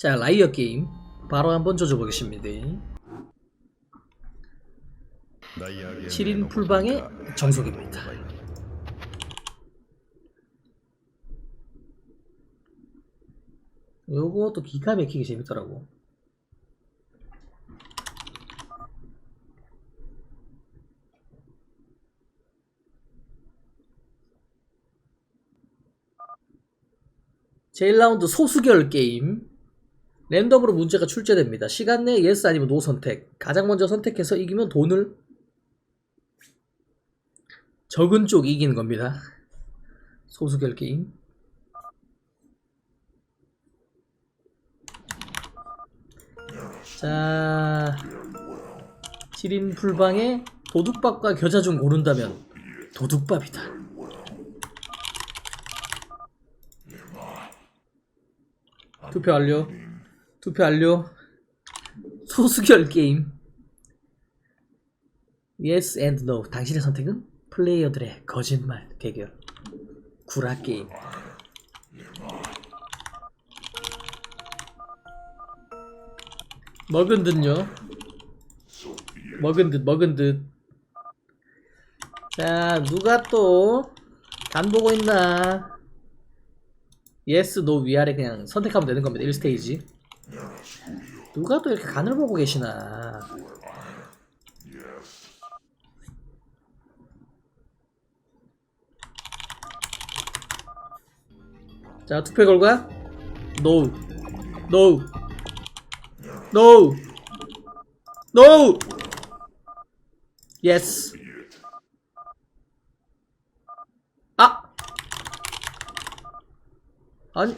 자, 라이어 게임. 바로 한번 조져보겠습니다. 7인 풀방의 정석입니다. 요것도 기가 막히게 재밌더라고. 제1라운드 소수결 게임. 랜덤으로 문제가 출제됩니다. 시간 내에 yes 아니면 no 선택. 가장 먼저 선택해서 이기면 돈을 적은 쪽 이기는 겁니다. 소수결 게임. 자, 7인 풀방에 도둑밥과 겨자 중 고른다면 도둑밥이다. 투표 완료. 투표 완료. 소수결 게임. Yes and No. 당신의 선택은 플레이어들의 거짓말 대결. 구라 게임. 먹은 듯요. 먹은 듯, 먹은 듯. 자, 누가 또 간 보고 있나? 예스, 노 위아래 그냥 선택하면 되는 겁니다. 1스테이지. 누가 또 이렇게 간을 보고 계시나? 자, 투표 결과? No, No, No, No, Yes. 아, 아니,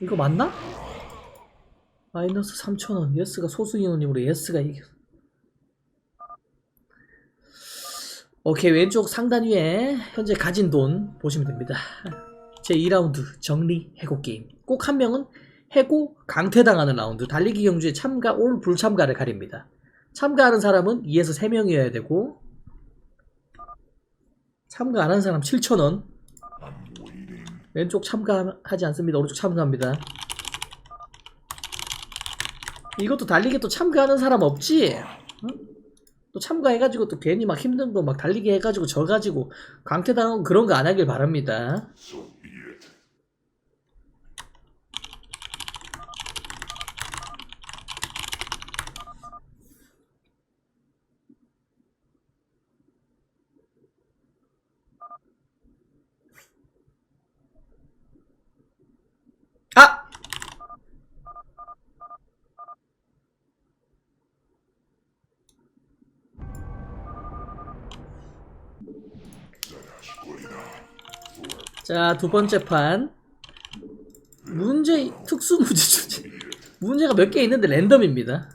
이거 맞나? 마이너스 3,000원. 예스가 소수 인원이므로 예스가 이겨. 오케이, 왼쪽 상단 위에 현재 가진 돈 보시면 됩니다. 제 2라운드 정리 해고 게임. 꼭 한 명은 해고 강퇴당하는 라운드 달리기 경주에 참가 올 불참가를 가립니다. 참가하는 사람은 2에서 3명이어야 되고 참가 안 한 사람 7,000원. 왼쪽 참가하지 않습니다. 오른쪽 참가합니다. 이것도 달리기 또 참가하는 사람 없지? 응? 또 참가해가지고 또 괜히 막 힘든 거 막 달리기 해가지고 져가지고 강퇴당하고 그런 거 안 하길 바랍니다. 아! 자, 두 번째 판. 문제, 특수 문제 주제. 문제가 몇 개 있는데 랜덤입니다.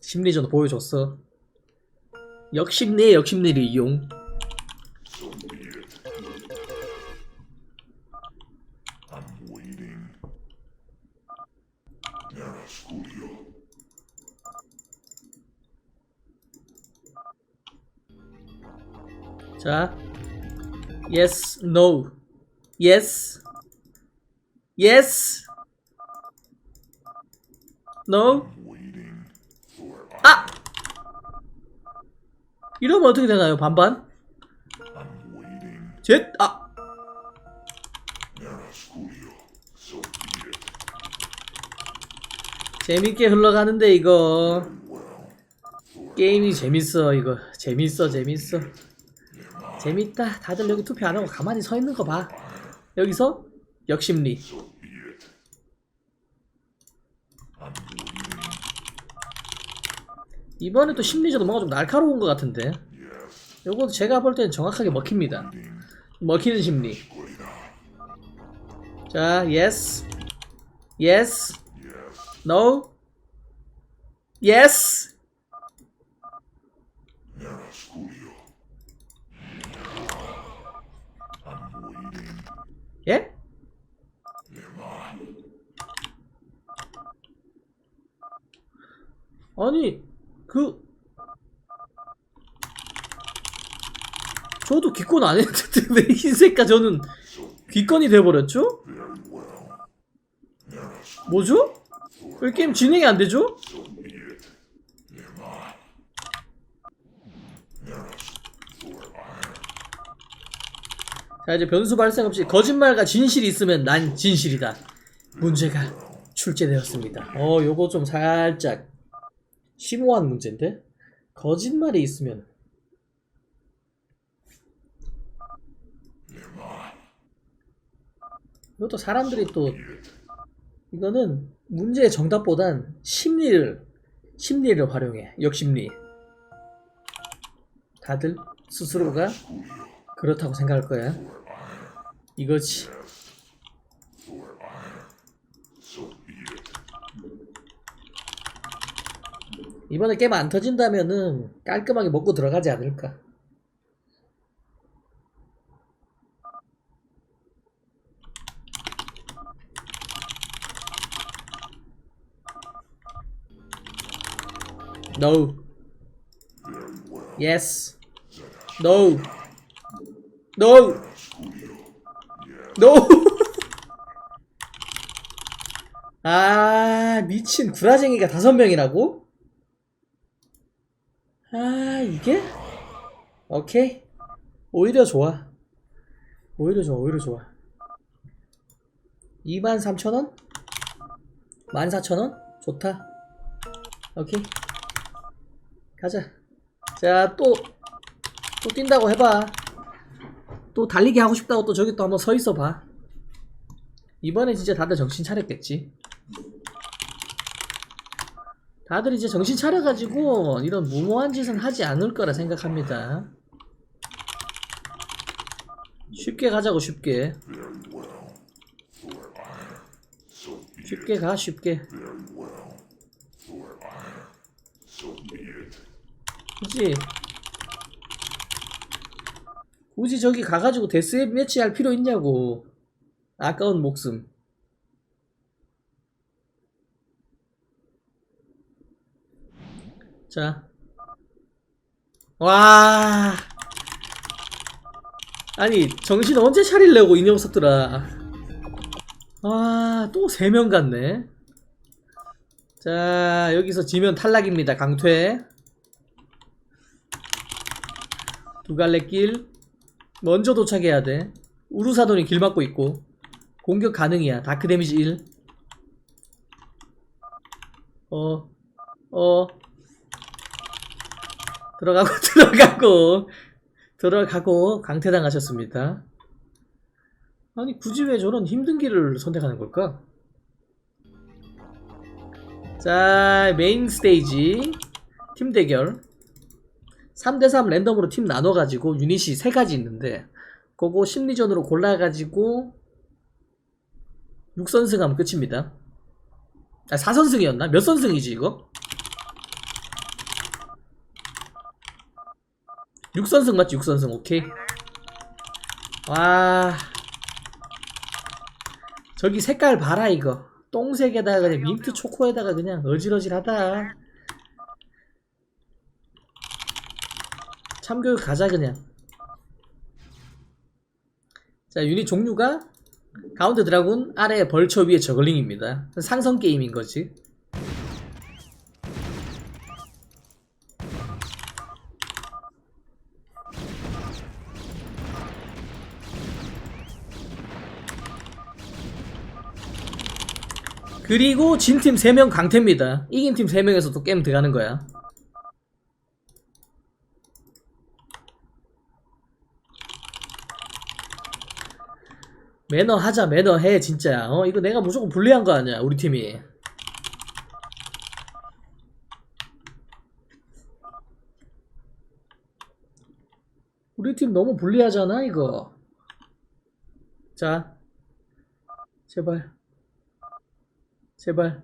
심리전 보여줬어. 역심리의 역심리를 이용. 자, yes, no, yes, yes, no. 아! 이러면 어떻게 되나요? 반반? 셋, 아! 재밌게 흘러가는데 이거 게임이 재밌어 이거 재밌어 재밌어 재밌다. 다들 여기 투표 안 하고 가만히 서 있는 거 봐. 여기서 역심리. 이번에 또 심리전도 뭔가 좀 날카로운 것 같은데. 요거 제가 볼 때는 정확하게 먹힙니다. 먹히는 심리. 자 yes. Yes. No. Yes 예? 아니 그 저도 기권 안 했는데 왜 흰색과 저는 기권이 돼버렸죠? 뭐죠? 이 게임 진행이 안 되죠? 자 이제 변수 발생 없이 거짓말과 진실이 있으면 난 진실이다. 문제가 출제되었습니다. 어 요거 좀 살짝 심오한 문제인데? 거짓말이 있으면. 이것도 사람들이 또 이거는 문제의 정답보단 심리를 심리를 활용해. 역심리. 다들 스스로가 그렇다고 생각할 거야 이거지 이번에 게임 안 터진다면은 깔끔하게 먹고 들어가지 않을까 No. Yes. No. No. No. 아, 미친 구라쟁이가 다섯 명이라고? 아, 이게? 오케이. 오히려 좋아. 오히려 좋아, 오히려 좋아. 23,000원? 14,000원? 좋다. 오케이. 가자. 자, 또, 또 뛴다고 해봐. 또 달리기 하고 싶다고 또 저기 또 한번 서 있어 봐. 이번에 진짜 다들 정신 차렸겠지. 다들 이제 정신 차려가지고 이런 무모한 짓은 하지 않을 거라 생각합니다. 쉽게 가자고, 쉽게. 쉽게 가, 쉽게. 그치? 굳이 저기 가가지고 데스에 매치 할 필요 있냐고. 아까운 목숨. 자. 와. 아니, 정신 언제 차리려고, 이 녀석들아. 아, 또 세 명 갔네. 자, 여기서 지면 탈락입니다. 강퇴. 두 갈래 길. 먼저 도착해야 돼. 우루사돈이 길 막고 있고. 공격 가능이야. 다크 데미지 1. 어, 어. 들어가고, 들어가고. 들어가고, 강퇴당하셨습니다. 아니, 굳이 왜 저런 힘든 길을 선택하는 걸까? 자, 메인 스테이지. 팀 대결. 3대3 랜덤으로 팀 나눠가지고 유닛이 3가지 있는데, 그거 심리전으로 골라가지고 6선승 하면 끝입니다. 아, 4선승이었나? 몇 선승이지, 이거? 6선승 맞지? 6선승, 오케이. 와. 저기 색깔 봐라, 이거. 똥색에다가 그냥 민트 초코에다가 그냥 어질어질하다. 참교육 가자, 그냥. 자, 유닛 종류가 가운데 드라군, 아래 벌처 위에 저글링입니다. 상성 게임인 거지. 그리고 진 팀 3명 강태입니다. 이긴 팀 3명에서 또 게임 들어가는 거야. 매너 하자, 매너 해, 진짜. 어, 이거 내가 무조건 불리한 거 아니야, 우리 팀이. 우리 팀 너무 불리하잖아, 이거. 자. 제발. 제발.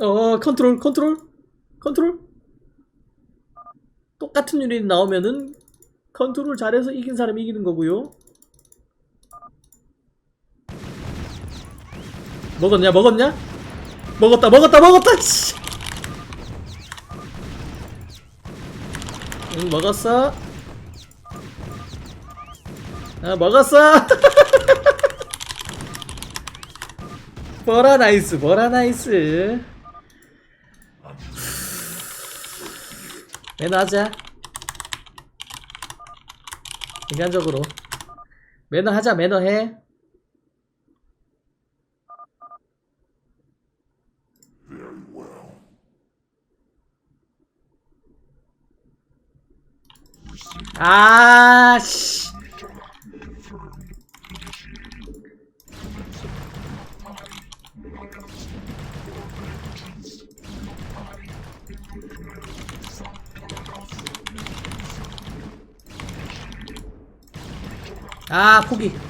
어, 컨트롤, 컨트롤, 컨트롤. 똑같은 유닛 나오면은 컨트롤 잘해서 이긴 사람이 이기는 거고요. 먹었냐? 먹었냐? 먹었다 먹었다 먹었다! 씨. 응 먹었어? 아 먹었어! 버라 나이스 버라 나이스. 매너하자. 인간적으로. 매너하자 매너해. 아, 씨. 아, 포기.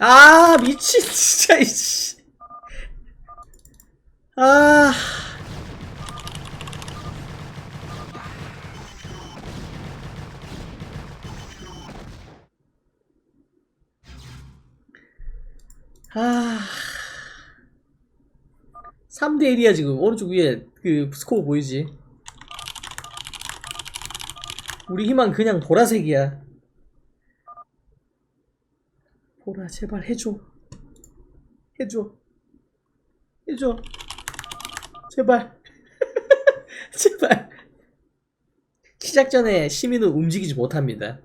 아, 미친, 진짜, 이씨. 아. 아. 3대 1이야, 지금. 오른쪽 위에 그 스코어 보이지? 우리 희망 그냥 보라색이야. 보라, 제발 해줘. 해줘. 해줘. 제발. 제발. 시작 전에 시민은 움직이지 못합니다.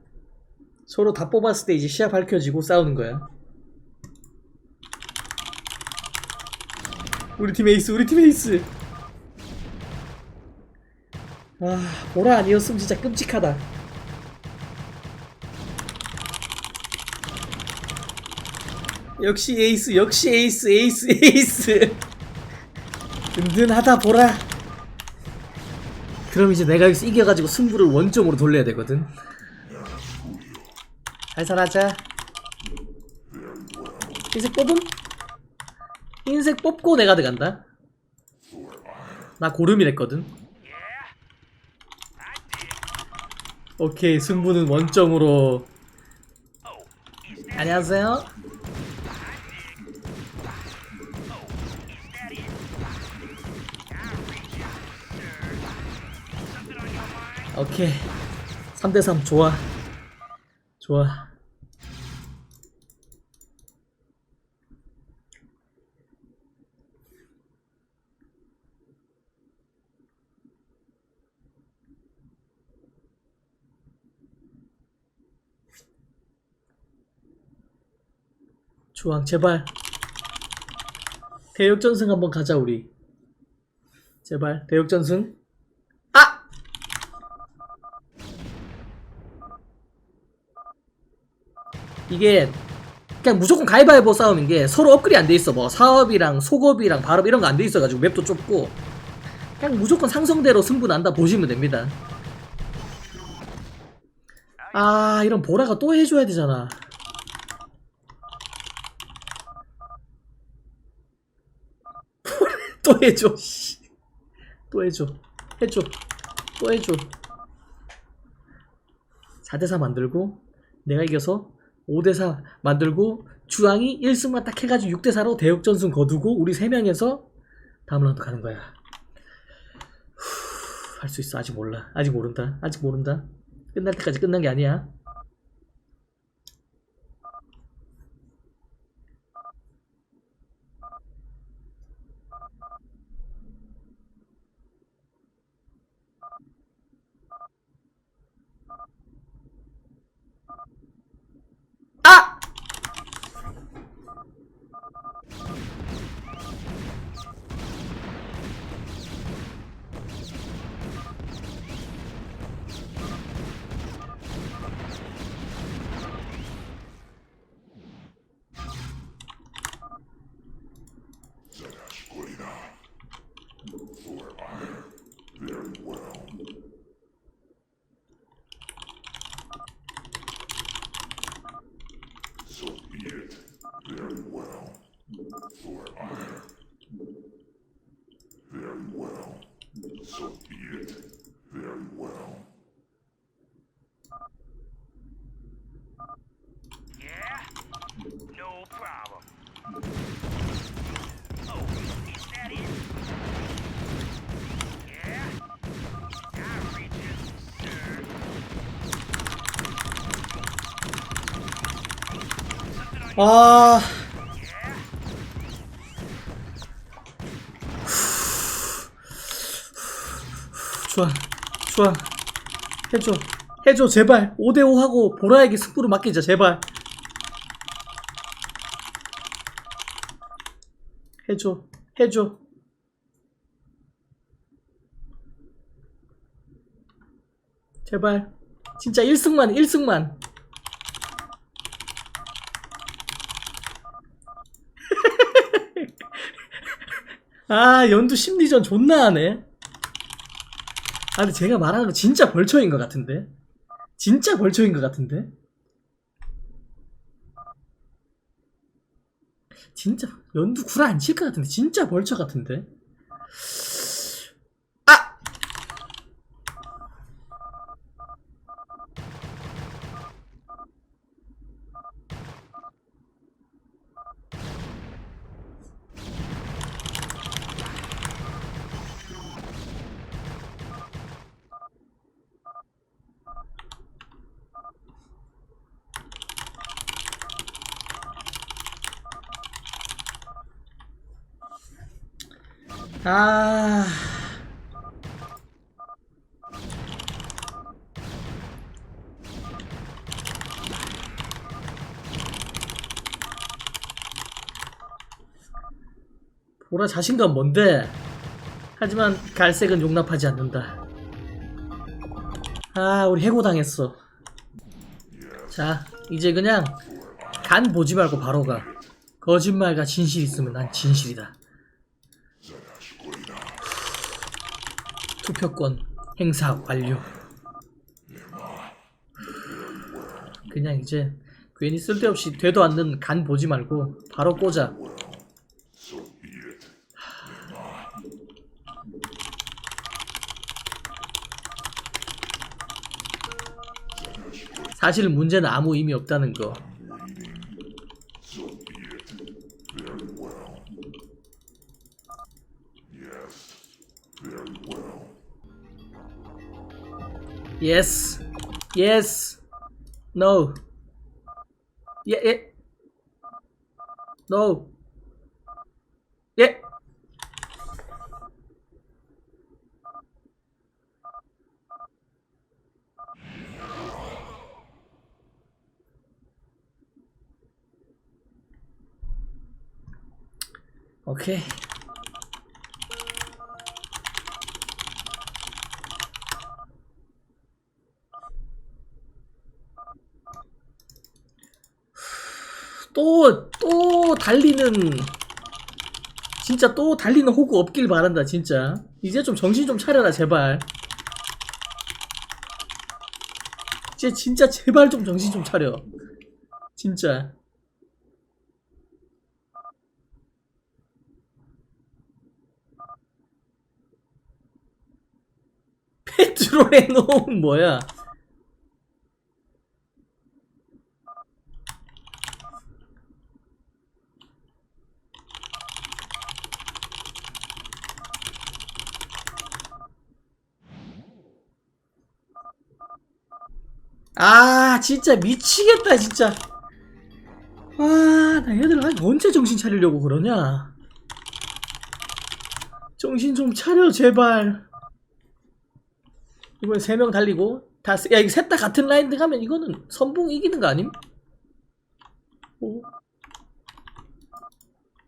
서로 다 뽑았을 때 이제 시야 밝혀지고 싸우는 거야. 우리 팀 에이스, 우리 팀 에이스. 아, 보라 아니었으면 진짜 끔찍하다. 역시 에이스, 역시 에이스, 에이스, 에이스. 든든하다 보라. 그럼 이제 내가 여기서 이겨가지고 승부를 원점으로 돌려야 되거든. 살살하자. 흰색 뽑음? 흰색 뽑고 내가 들어간다. 나 고름이랬거든. 오케이, 승부는 원점으로. 안녕하세요. 오케이. 3대3 좋아. 좋아. 주황 제발 대역전승 한번 가자 우리 제발 대역전승 아! 이게 그냥 무조건 가위바위보 싸움인 게 서로 업글이 안 돼 있어. 뭐 사업이랑 속업이랑 발업 이런 거 안 돼 있어 가지고 맵도 좁고 그냥 무조건 상성대로 승부 난다 보시면 됩니다. 아 이런 보라가 또 해줘야 되잖아. 또 해줘 씨. 또 해줘 해줘 또 해줘. 4대4 만들고 내가 이겨서 5대4 만들고 주황이 1승만 딱 해가지고 6대4로 대역전승 거두고 우리 3명에서 다음 라운드 가는 거야. 할 수 있어. 아직 몰라. 아직 모른다. 아직 모른다. 끝날 때까지 끝난 게 아니야 아. 좋아, 좋아. 해줘, 해줘, 제발. 5대5 하고 보라에게 승부를 맡기자, 제발. 해줘, 해줘. 제발. 진짜 1승만, 1승만. 아, 연두 심리전 존나 하네. 아, 근데 제가 말하는 거 진짜 벌초인 것 같은데? 진짜 벌초인 것 같은데? 진짜, 연두 구라 안 칠 것 같은데? 진짜 벌초 같은데? 아. 보라 자신감 뭔데? 하지만 갈색은 용납하지 않는다. 아, 우리 해고당했어. 자, 이제 그냥 간 보지 말고 바로 가. 거짓말과 진실 있으면 난 진실이다. 투표권 행사 완료. 그냥 이제 괜히 쓸데없이 되도 않는 간 보지 말고 바로 꽂아. 사실 문제는 아무 의미 없다는 거. Yes. Yes. No. Yeah, yeah. No. Yeah. 오 또, 또 달리는, 진짜 또 달리는 호구 없길 바란다, 진짜. 이제 좀 정신 좀 차려라, 제발. 이제 진짜 제발 좀 정신 좀 차려. 진짜. 페트로레노는 뭐야? 아 진짜 미치겠다 진짜 아나 얘들 언제 정신 차리려고 그러냐 정신 좀 차려 제발 이번에 세명 달리고 다 야 이거 셋 다 같은 라인드 가면 이거는 선봉 이기는 거 아님? 어?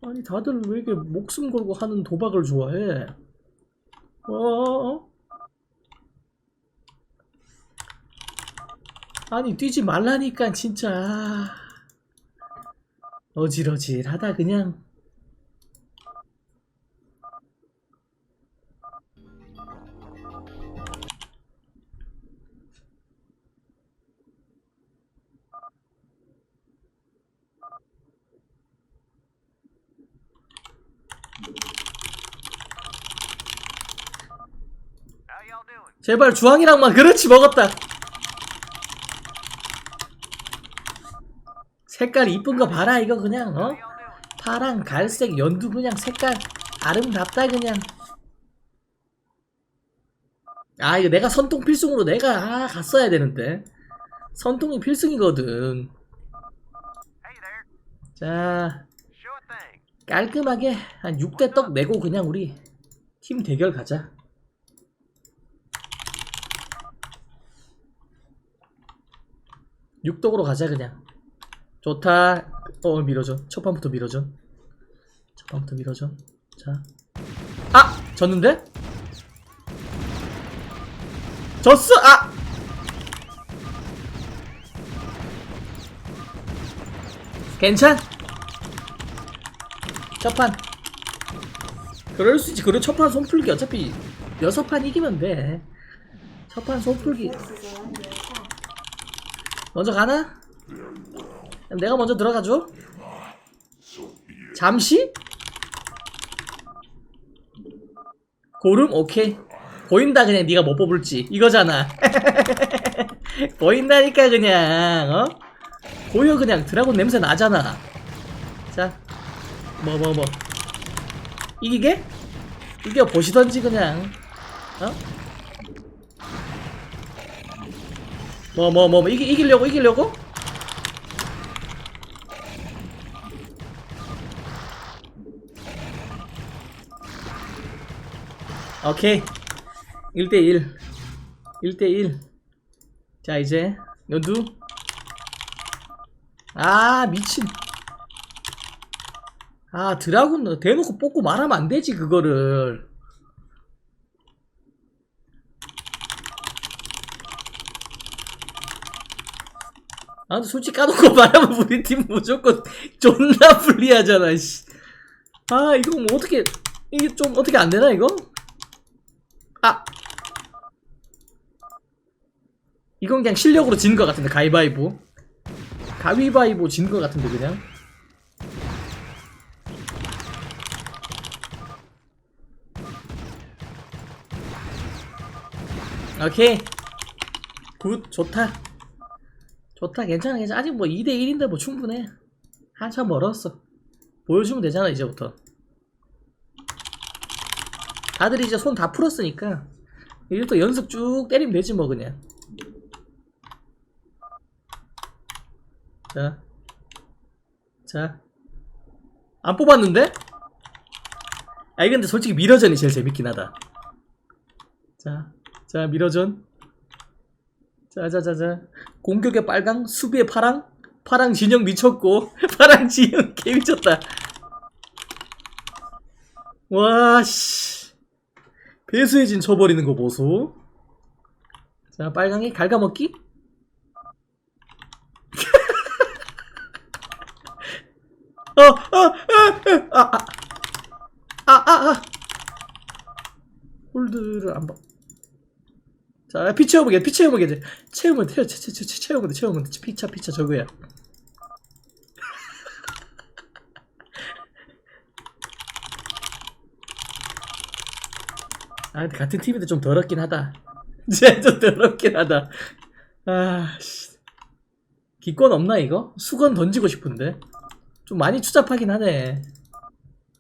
아니 다들 왜 이렇게 목숨 걸고 하는 도박을 좋아해 어? 아니 뛰지 말라니까 진짜 어질어질하다 그냥? 제발 주황이랑만 그렇지 먹었다 색깔 이쁜 거 봐라 이거 그냥 어? How y'all doing? 파랑 갈색 연두 그냥 색깔. 아름답다 그냥. 아 이거 내가 선통 필승으로 내가 아 갔어야 되는데. 선통이 필승이거든. 자 깔끔하게 한 6대 떡 내고 그냥 우리 팀 대결 가자. 육덕으로 가자 그냥 좋다 어 밀어줘 첫 판부터 밀어줘 첫 판부터 밀어줘 자 아! 졌는데? 졌어! 아! 괜찮? 첫판 그럴 수 있지 그래 첫판 손풀기 어차피 여섯 판 이기면 돼 첫판 손풀기 먼저 가나? 내가 먼저 들어가줘 잠시? 고름? 오케이 보인다 그냥 네가 뭐 뽑을지 이거잖아 보인다니까 그냥 어? 보여 그냥 드라곤 냄새 나잖아 자뭐 뭐뭐 이기게? 이겨 보시던지 그냥 어? 뭐뭐뭐 이기, 이기려고 이기려고? 오케이. 1대1 1대1 자 이제 연두. 아 미친. 아 드라군 대놓고 뽑고 말하면 안 되지 그거를. 아 근데 솔직히 까놓고 말하면 우리 팀 무조건 존나 불리하잖아 씨. 아 이거 뭐 어떻게 이게 좀 어떻게 안 되나 이거? 아. 이건 그냥 실력으로 진 것 같은데 가위바위보. 가위바위보 진 것 같은데 그냥. 오케이. 굿 좋다. 좋다 괜찮아 괜찮아. 아직 뭐 2대1인데 뭐 충분해. 한참 멀었어. 보여주면 되잖아 이제부터 다들 이제 손 다 풀었으니까 이제 또 연습 쭉 때리면 되지 뭐 그냥 자, 자, 안 뽑았는데? 아, 근데 솔직히 미러전이 제일 재밌긴 하다. 자, 자, 미러전. 자, 자, 자, 자. 공격의 빨강, 수비의 파랑, 파랑 진영 미쳤고, 파랑 진영 개 미쳤다. 와, 씨. 배수의 진 쳐버리는 거 보소. 자, 빨강이 갉아먹기? 어, 어, 어, 어, 아, 아, 아, 아, 아. 홀드를 안 봐. 자, 피 채워보게, 피 채워보게, 이제. 채우면 돼, 채, 채, 채, 채, 채우면 돼, 채우면 돼. 피차, 피차, 저거야. 아, 근데 같은 팀인데 좀 더럽긴 하다. 진짜 좀 더럽긴 하다. 아, 씨. 기권 없나, 이거? 수건 던지고 싶은데. 좀 많이 추잡하긴 하네.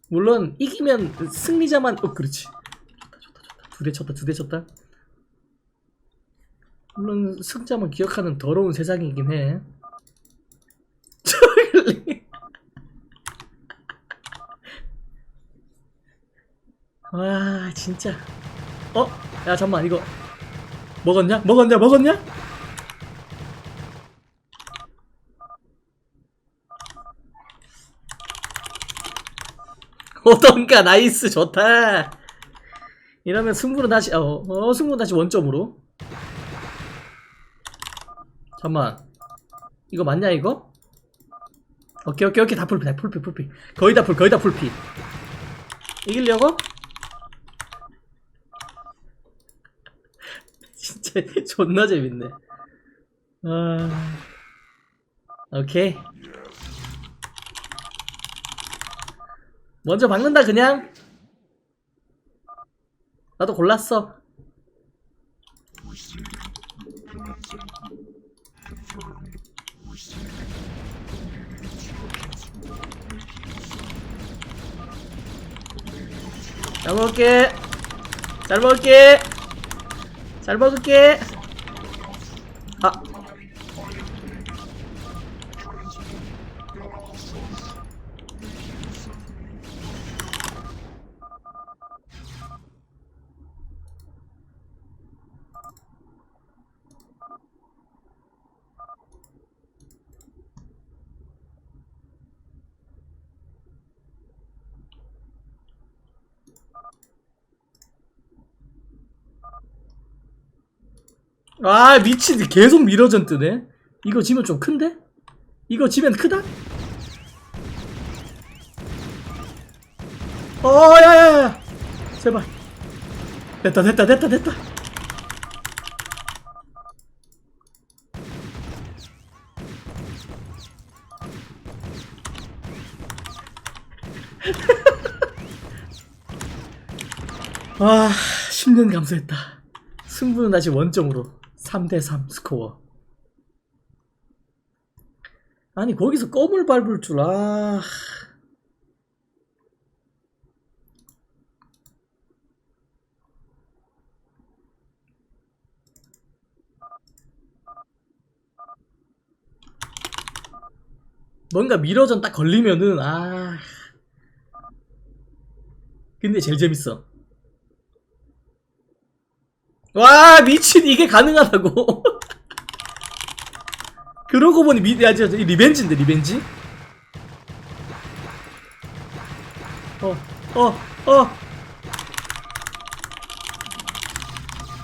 물론 이기면 승리자만 어 그렇지. 좋다 좋다 좋다. 두 대 쳤다 두 대 쳤다. 물론 승자만 기억하는 더러운 세상이긴 해. 저글링. 와 진짜. 어? 야 잠만 이거 먹었냐? 먹었냐? 먹었냐? 오던가 나이스 좋다 이러면 승부는 다시 어, 어 승부는 다시 원점으로 잠만 이거 맞냐 이거? 오케이 오케이 오케이 다 풀피 다 풀피 풀피 거의 다 풀 거의 다 풀피 이기려고? 진짜 존나 재밌네. 아. 오케이. 먼저 박는다 그냥. 나도 골랐어. 잘 먹을게. 잘 먹을게 잘 먹을게. 아 아 미친 계속 미러전 뜨네 이거 지면 좀 큰데? 이거 지면 크다? 어 야야야. 제발. 됐다 됐다 됐다 됐다. 아 10년 감소했다. 승부는 다시 원점으로 3대3 스코어. 아니 거기서 껌을 밟을 줄 아... 뭔가 미러전 딱 걸리면은 아. 근데 제일 재밌어 와 미친 이게 가능하다고. 그러고 보니 미, 야, 저, 저, 이 리벤지인데 리벤지? 어 어 어.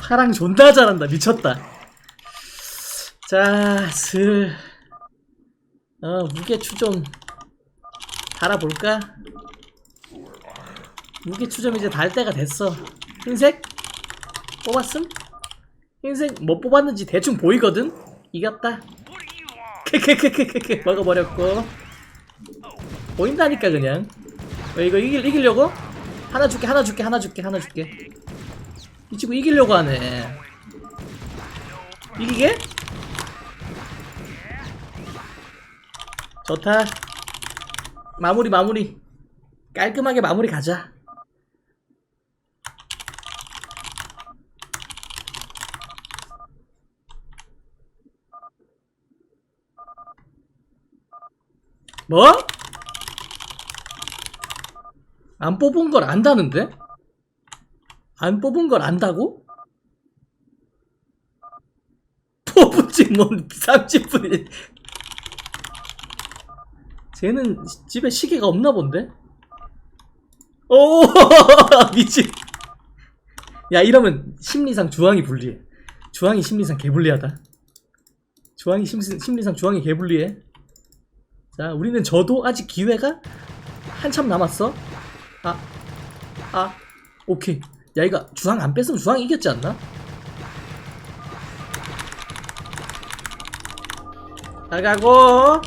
파랑 존나 잘한다. 미쳤다. 자 슬. 어 무게추 좀 달아볼까? 무게추 좀 이제 달 때가 됐어. 흰색 뽑았음? 흰색 뭐 뽑았는지 대충 보이거든? 이겼다. 크크크크크크 먹어버렸고. 보인다니까 그냥. 왜 이거 이길, 이기려고? 하나 줄게 하나 줄게 하나 줄게 하나 줄게. 이 친구 이기려고 하네. 이기게? 좋다. 마무리 마무리. 깔끔하게 마무리 가자 뭐? 안 뽑은 걸 안다는데? 안 뽑은 걸 안다고? 뽑은지 뭐 30분이 쟤는 집에 시계가 없나 본데? 오 미친 야 이러면 심리상 주황이 불리해 주황이 심리상 개불리하다 주황이 심, 심리상 주황이 개불리해 자, 우리는 저도 아직 기회가 한참 남았어. 아, 아, 오케이. 야, 이거 주황 안 뺐으면 주황 이겼지 않나? 나가고. 어,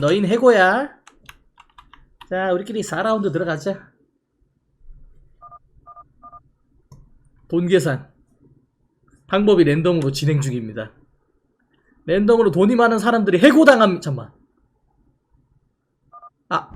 너희는 해고야. 자, 우리끼리 4라운드 들어가자. 돈 계산. 방법이 랜덤으로 진행 중입니다. 랜덤으로 돈이 많은 사람들이 해고당함 잠만. 아